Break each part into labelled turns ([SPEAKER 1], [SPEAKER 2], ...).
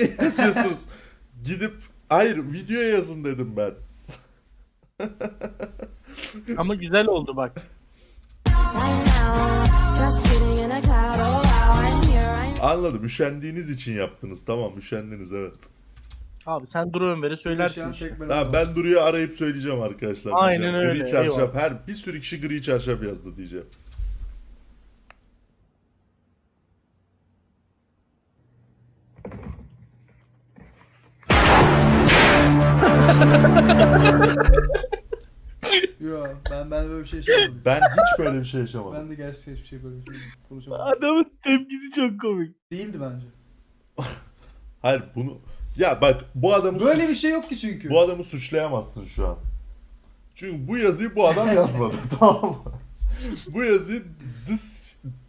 [SPEAKER 1] yazıyorsunuz? Gidip hayır videoya yazın dedim ben.
[SPEAKER 2] Ama güzel oldu bak.
[SPEAKER 1] Anladım. Üşendiğiniz için yaptınız. Tamam üşendiniz evet.
[SPEAKER 2] Abi sen Duru Ömer'e söylersin işte.
[SPEAKER 1] Tamam ben Duru'yu arayıp söyleyeceğim arkadaşlar.
[SPEAKER 2] Aynen
[SPEAKER 1] diyeceğim.
[SPEAKER 2] öyle,
[SPEAKER 1] Gri çarşaf.
[SPEAKER 2] eyvallah.
[SPEAKER 1] Her bir sürü kişi gri çarşaf yazdı diyeceğim.
[SPEAKER 3] Yo ben ben böyle bir şey yaşamadım.
[SPEAKER 1] Ben hiç böyle bir şey yaşamadım.
[SPEAKER 3] ben de gerçekten hiçbir şey böyle bir şey konuşamadım.
[SPEAKER 2] Adamın tepkisi çok komik.
[SPEAKER 3] Değildi bence.
[SPEAKER 1] Hayır bunu ya bak bu adamı
[SPEAKER 3] Böyle
[SPEAKER 1] suç-
[SPEAKER 3] bir şey yok ki çünkü.
[SPEAKER 1] bu adamı suçlayamazsın şu an. Çünkü bu yazıyı bu adam yazmadı tamam mı? bu yazıyı The,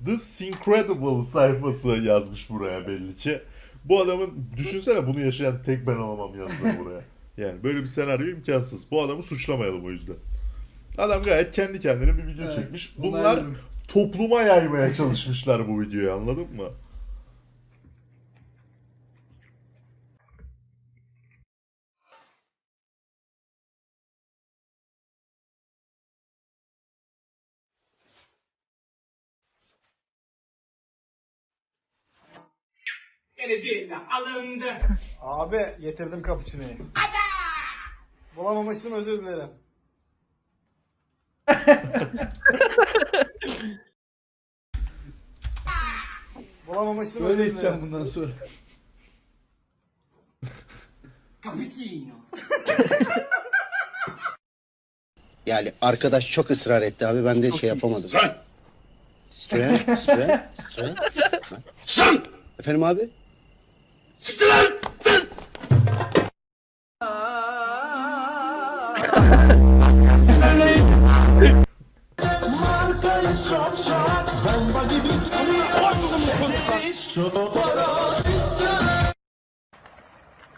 [SPEAKER 1] The Syncredible sayfası yazmış buraya belli ki. Bu adamın düşünsene bunu yaşayan tek ben olamam yazdı buraya. Yani böyle bir senaryo imkansız. Bu adamı suçlamayalım o yüzden. Adam gayet kendi kendine bir video
[SPEAKER 3] Evet,
[SPEAKER 1] çekmiş. Bunlar topluma yaymaya çalışmışlar bu videoyu anladın mı?
[SPEAKER 4] Venezuela alındı.
[SPEAKER 5] Abi getirdim kapıçınıyı. Bulamamıştım özür dilerim. Bulamamıştım
[SPEAKER 3] Böyle
[SPEAKER 5] özür
[SPEAKER 3] içeceğim
[SPEAKER 5] dilerim.
[SPEAKER 3] bundan sonra.
[SPEAKER 4] Cappuccino.
[SPEAKER 6] Yani arkadaş çok ısrar etti abi ben de şey yapamadım. Stren, stren, stren. Ha? Efendim abi?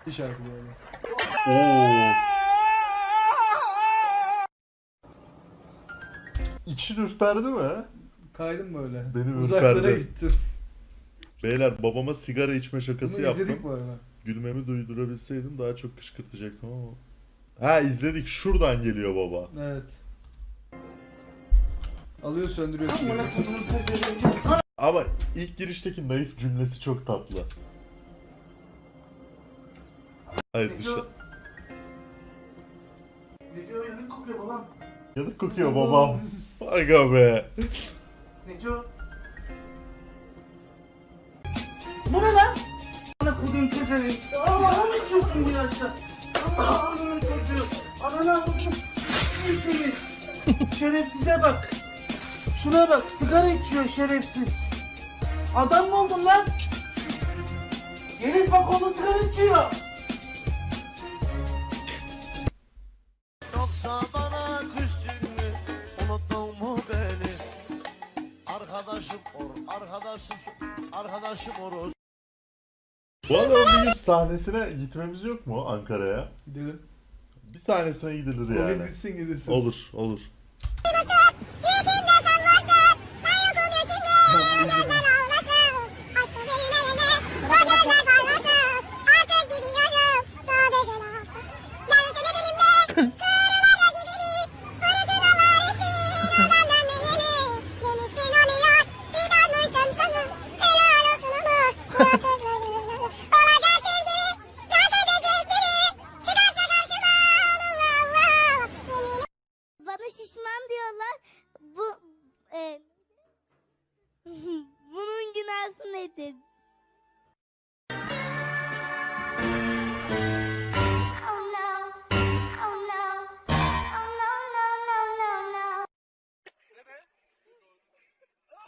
[SPEAKER 3] Bir şarkı böyle.
[SPEAKER 1] Oo. İçin ürperdi mi?
[SPEAKER 3] Kaydım böyle.
[SPEAKER 1] Beni
[SPEAKER 3] Uzaklara
[SPEAKER 1] ürperdi.
[SPEAKER 3] gittim.
[SPEAKER 1] Beyler babama sigara içme şakası
[SPEAKER 3] Bunu
[SPEAKER 1] yaptım.
[SPEAKER 3] izledik bu arada.
[SPEAKER 1] Gülmemi duydurabilseydim daha çok kışkırtacaktım ama. Ha izledik. Şuradan geliyor baba.
[SPEAKER 3] Evet. Alıyor söndürüyor.
[SPEAKER 1] Ama ilk girişteki naif cümlesi çok tatlı. Hayır dışa...
[SPEAKER 7] Neco yanık kokuyor babam.
[SPEAKER 1] Yanık kokuyor babam. Aga be.
[SPEAKER 7] Neco. Bu ne lan? Ana kodum pezevenk. Allah'a mı içiyorsun bu yaşta? Allah'ım çocuğu. Ananı avradım. İçiniz. Şerefsize bak. Şuna bak sigara içiyor şerefsiz. Adam mı oldun lan? Yeliz bak onu sigara içiyor.
[SPEAKER 6] Yoksa bana küstün mü? Unuttun mu beni? Arkadaşım or, arkadaşım, arkadaşım or.
[SPEAKER 1] Bu adamın bir yüz sahnesine gitmemiz yok mu Ankara'ya?
[SPEAKER 3] Gidelim.
[SPEAKER 1] Bir sahnesine gidilir yani.
[SPEAKER 3] bitsin gidilsin.
[SPEAKER 1] Olur, olur.
[SPEAKER 8] no, no, no.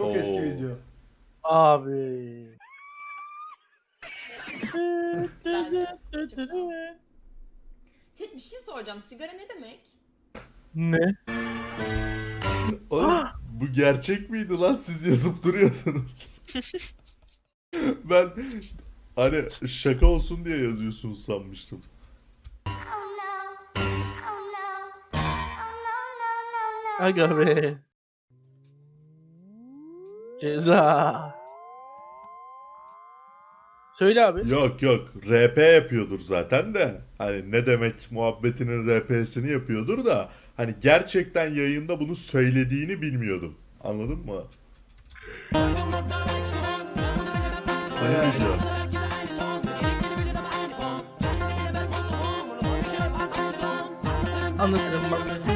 [SPEAKER 3] Çok eski
[SPEAKER 1] Oo.
[SPEAKER 3] video.
[SPEAKER 2] Abi.
[SPEAKER 9] Chat bir şey soracağım. Sigara ne demek?
[SPEAKER 2] ne?
[SPEAKER 1] Oğlum, bu gerçek miydi lan siz yazıp duruyordunuz. ben hani şaka olsun diye yazıyorsunuz sanmıştım.
[SPEAKER 2] Aga be. Ceza. Söyle abi.
[SPEAKER 1] Yok yok RP yapıyordur zaten de hani ne demek muhabbetinin RP'sini yapıyordur da hani gerçekten yayında bunu söylediğini bilmiyordum. Anladın mı?
[SPEAKER 3] Bayağı
[SPEAKER 1] diyor?
[SPEAKER 2] Anlatırım bak.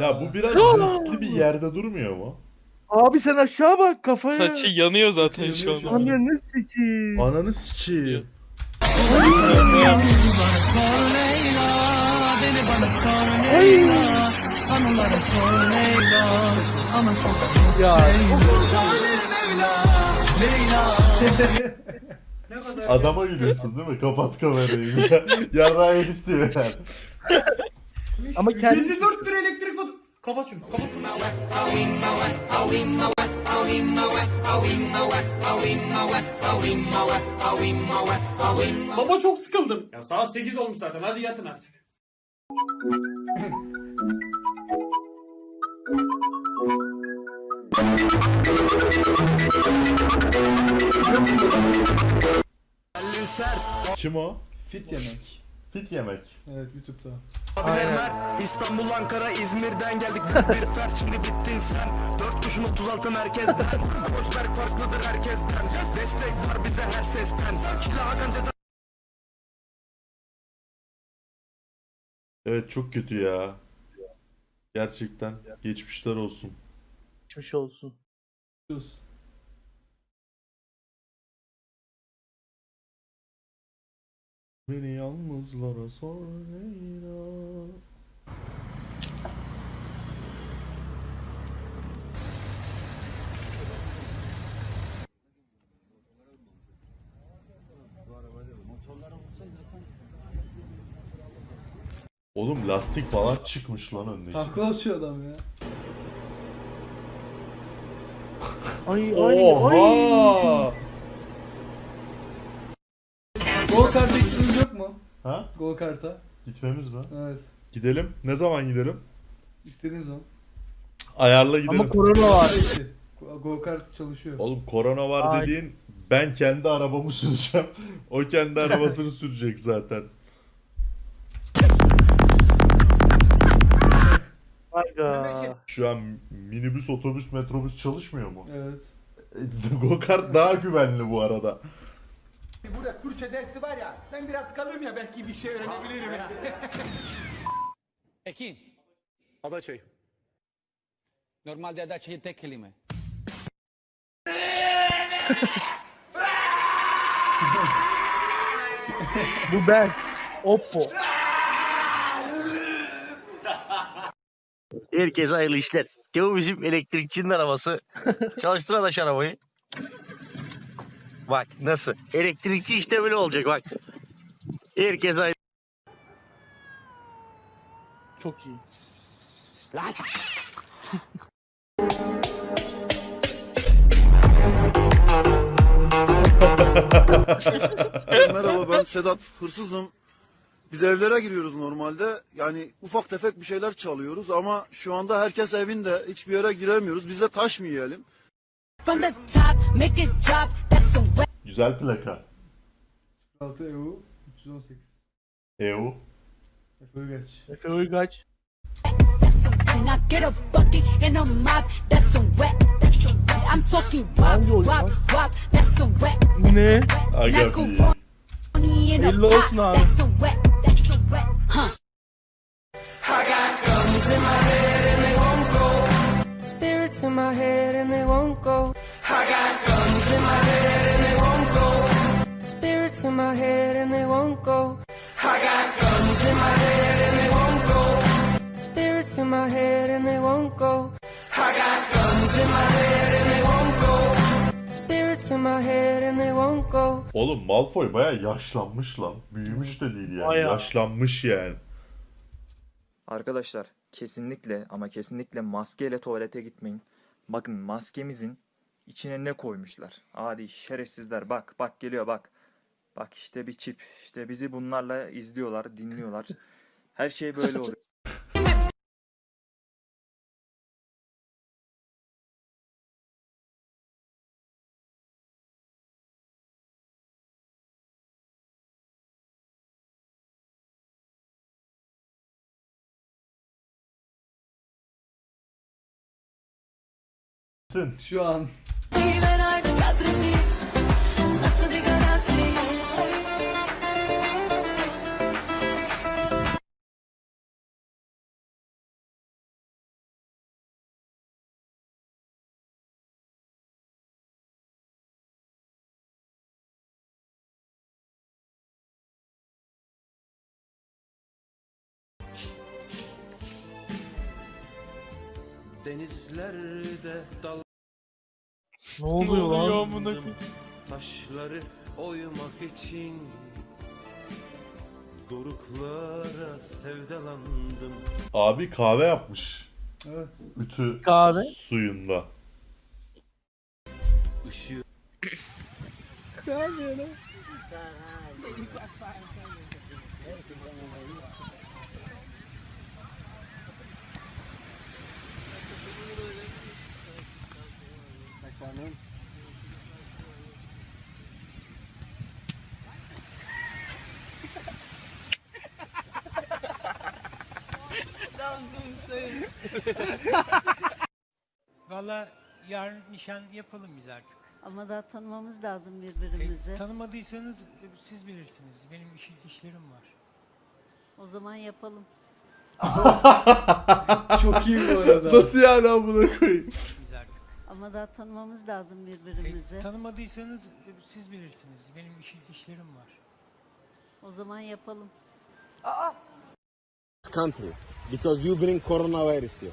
[SPEAKER 1] Ya bu biraz riskli bir yerde durmuyor mu?
[SPEAKER 2] Abi sen aşağı bak kafaya.
[SPEAKER 10] Saçı yanıyor zaten şu an.
[SPEAKER 3] an.
[SPEAKER 2] Anne sikiyim.
[SPEAKER 1] Ananı sikeyim.
[SPEAKER 2] Ya
[SPEAKER 1] Adama gülüyorsun değil mi? Kapat kamerayı. Yarrağı diyor yani.
[SPEAKER 2] ama kendi
[SPEAKER 5] 54 lira elektrik faturası. Kapat şunu. Kapat. Baba çok sıkıldım. Ya saat 8 olmuş zaten. Hadi yatın artık.
[SPEAKER 1] Kim o?
[SPEAKER 3] Fit yemek.
[SPEAKER 1] Fit yemek.
[SPEAKER 3] Evet YouTube'da.
[SPEAKER 11] İstanbul, Ankara, İzmir'den geldik. Bir fert şimdi bittin sen. Dört kuşun 36 merkezden. Koçberk farklıdır herkesten. Destek var bize her sesten. Kila Hakan ceza
[SPEAKER 1] Evet çok kötü ya. Gerçekten. Geçmişler olsun.
[SPEAKER 2] geçmiş olsun.
[SPEAKER 3] Sus.
[SPEAKER 1] Beni yalnızlara sor Leyla. Oğlum lastik falan çıkmış lan öndeki.
[SPEAKER 3] Takla atıyor adam ya.
[SPEAKER 2] Ay ay ay.
[SPEAKER 1] Oha!
[SPEAKER 3] Go kart'a gitmeniz yok mu?
[SPEAKER 1] Ha?
[SPEAKER 3] Go kart'a.
[SPEAKER 1] Gitmemiz mi?
[SPEAKER 3] Evet.
[SPEAKER 1] Gidelim. Ne zaman gidelim?
[SPEAKER 3] İstediğiniz zaman.
[SPEAKER 1] Ayarla gidelim.
[SPEAKER 2] Ama korona var.
[SPEAKER 3] Go go kart çalışıyor.
[SPEAKER 1] Oğlum korona var
[SPEAKER 2] Ay.
[SPEAKER 1] dediğin ben kendi arabamı süreceğim. O kendi arabasını sürecek zaten.
[SPEAKER 2] Hayda.
[SPEAKER 1] Şu an minibüs, otobüs, metrobüs çalışmıyor mu?
[SPEAKER 3] Evet.
[SPEAKER 1] Go kart daha güvenli bu arada.
[SPEAKER 11] Burada Türkçe dersi var ya. Ben biraz kalırım ya belki bir şey öğrenebilirim ya.
[SPEAKER 12] Ekin.
[SPEAKER 11] Adaçay.
[SPEAKER 12] Normalde adaçayı tek kelime.
[SPEAKER 2] Bu ben. Oppo.
[SPEAKER 5] Herkese hayırlı işler. Teo bizim elektrikçinin arabası. Çalıştır adaş arabayı. Bak nasıl? Elektrikçi işte böyle olacak bak. Herkese hayırlı
[SPEAKER 2] Çok iyi.
[SPEAKER 11] Merhaba ben Sedat. Hırsızım. Biz evlere giriyoruz normalde. Yani ufak tefek bir şeyler çalıyoruz ama şu anda herkes evinde. Hiçbir yere giremiyoruz. Biz de taş mı yiyelim?
[SPEAKER 13] From the top, make it drop.
[SPEAKER 1] Güzel plaka.
[SPEAKER 3] 6 EU 318.
[SPEAKER 1] EU.
[SPEAKER 3] Efe geç.
[SPEAKER 2] Efe Uygaç. Hangi oyun lan? Ne?
[SPEAKER 1] Aga
[SPEAKER 13] Knuckle
[SPEAKER 1] bir.
[SPEAKER 13] Money in a
[SPEAKER 2] Hello,
[SPEAKER 13] pot.
[SPEAKER 2] Snan.
[SPEAKER 13] That's some wet. That's some wet. Huh.
[SPEAKER 11] Spirits in my head and they won't go. I got in my head and they won't go. I got guns in my head and they won't go. Spirits in my head and they won't go. I got guns in my head and they won't go. Spirits in
[SPEAKER 1] Oğlum Malfoy baya yaşlanmış lan. Büyümüş de değil yani.
[SPEAKER 2] Bayağı.
[SPEAKER 1] Yaşlanmış yani.
[SPEAKER 14] Arkadaşlar kesinlikle ama kesinlikle maskeyle tuvalete gitmeyin. Bakın maskemizin içine ne koymuşlar? Adi şerefsizler bak bak geliyor bak. Bak işte bir çip. İşte bizi bunlarla izliyorlar, dinliyorlar. Her şey böyle oluyor.
[SPEAKER 3] Şu an.
[SPEAKER 7] Denizlerde dal
[SPEAKER 2] Ne oluyor lan?
[SPEAKER 7] taşları oymak için Doruklara sevdalandım
[SPEAKER 1] Abi kahve yapmış.
[SPEAKER 3] Evet.
[SPEAKER 1] Ütü
[SPEAKER 2] Kahve.
[SPEAKER 1] suyunda.
[SPEAKER 7] Işığı
[SPEAKER 15] Valla yarın nişan yapalım biz artık.
[SPEAKER 16] Ama daha tanımamız lazım birbirimizi.
[SPEAKER 15] tanımadıysanız e, siz bilirsiniz. Benim iş, işlerim var.
[SPEAKER 16] O zaman yapalım.
[SPEAKER 3] Çok iyi bu arada.
[SPEAKER 1] Nasıl yani amına koyayım?
[SPEAKER 16] Ama daha tanımamız lazım birbirimizi.
[SPEAKER 15] tanımadıysanız e, siz bilirsiniz. Benim iş, işlerim var.
[SPEAKER 16] O zaman yapalım.
[SPEAKER 7] country because you bring coronavirus here.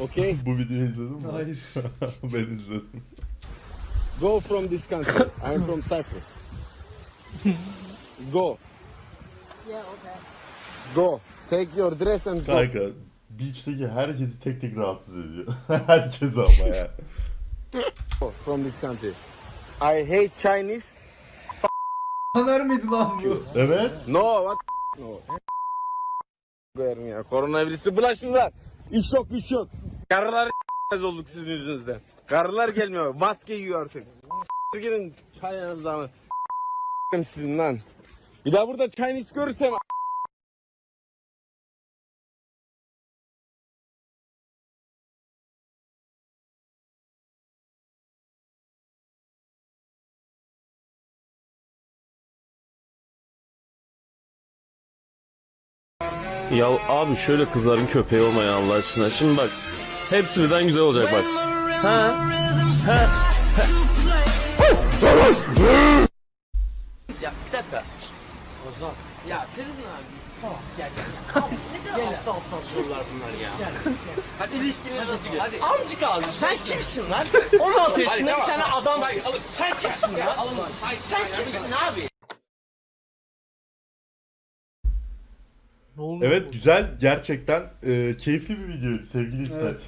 [SPEAKER 7] Okay?
[SPEAKER 1] Bu videoyu izledin mi?
[SPEAKER 3] Hayır.
[SPEAKER 1] ben izledim.
[SPEAKER 7] Go from this country. I'm from Cyprus. Go. Go. Take your dress and go.
[SPEAKER 1] Kanka beach'teki herkesi tek tek rahatsız ediyor. Herkes ama ya.
[SPEAKER 7] From this country. I hate Chinese.
[SPEAKER 3] Haber miydi lan bu?
[SPEAKER 1] Evet.
[SPEAKER 7] No, what? No. Koyarım ya. Koronavirüsü bulaştılar. İş yok, iş yok. Karılar olduk sizin yüzünüzden. Karılar gelmiyor. Maske yiyor artık. Gidin çayınızdan. sizin lan. Bir daha burada Chinese görürsem
[SPEAKER 5] Ya abi şöyle kızların köpeği olma ya Allah aşkına. Şimdi bak hepsi birden güzel olacak bak. Ha? Ha?
[SPEAKER 15] Ya bir dakika. Ozan. Ya Feridun abi. Tamam gel gel. gel. Ne kadar aptal aptal sorular bunlar ya. Hadi ilişkiniz nasıl gidiyor? Hadi. Amcık ağzı sen kimsin lan? 16 yaşında bir tane adam. Sen kimsin ya? Sen kimsin abi?
[SPEAKER 1] Evet güzel gerçekten e, keyifli bir videoydu sevgili İsmet.
[SPEAKER 3] Evet.